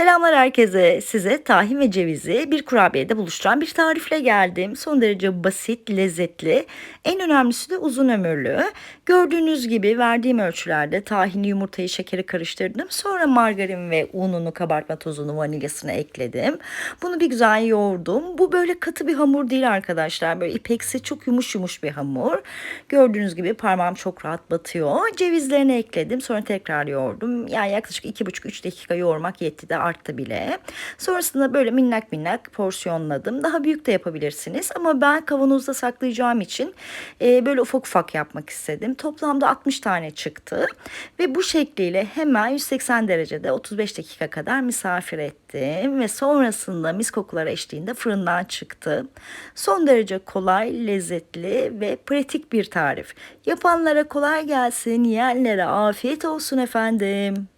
Selamlar herkese. Size tahin ve cevizi bir kurabiyede buluşturan bir tarifle geldim. Son derece basit, lezzetli. En önemlisi de uzun ömürlü. Gördüğünüz gibi verdiğim ölçülerde tahini, yumurtayı, şekeri karıştırdım. Sonra margarin ve ununu, kabartma tozunu, vanilyasını ekledim. Bunu bir güzel yoğurdum. Bu böyle katı bir hamur değil arkadaşlar. Böyle ipeksi çok yumuş yumuş bir hamur. Gördüğünüz gibi parmağım çok rahat batıyor. Cevizlerini ekledim. Sonra tekrar yoğurdum. Yani yaklaşık 2,5-3 dakika yoğurmak yetti de arttı bile. Sonrasında böyle minnak minnak porsiyonladım. Daha büyük de yapabilirsiniz ama ben kavanozda saklayacağım için e, böyle ufak ufak yapmak istedim. Toplamda 60 tane çıktı ve bu şekliyle hemen 180 derecede 35 dakika kadar misafir ettim ve sonrasında mis kokular eşliğinde fırından çıktı. Son derece kolay, lezzetli ve pratik bir tarif. Yapanlara kolay gelsin, yiyenlere afiyet olsun efendim.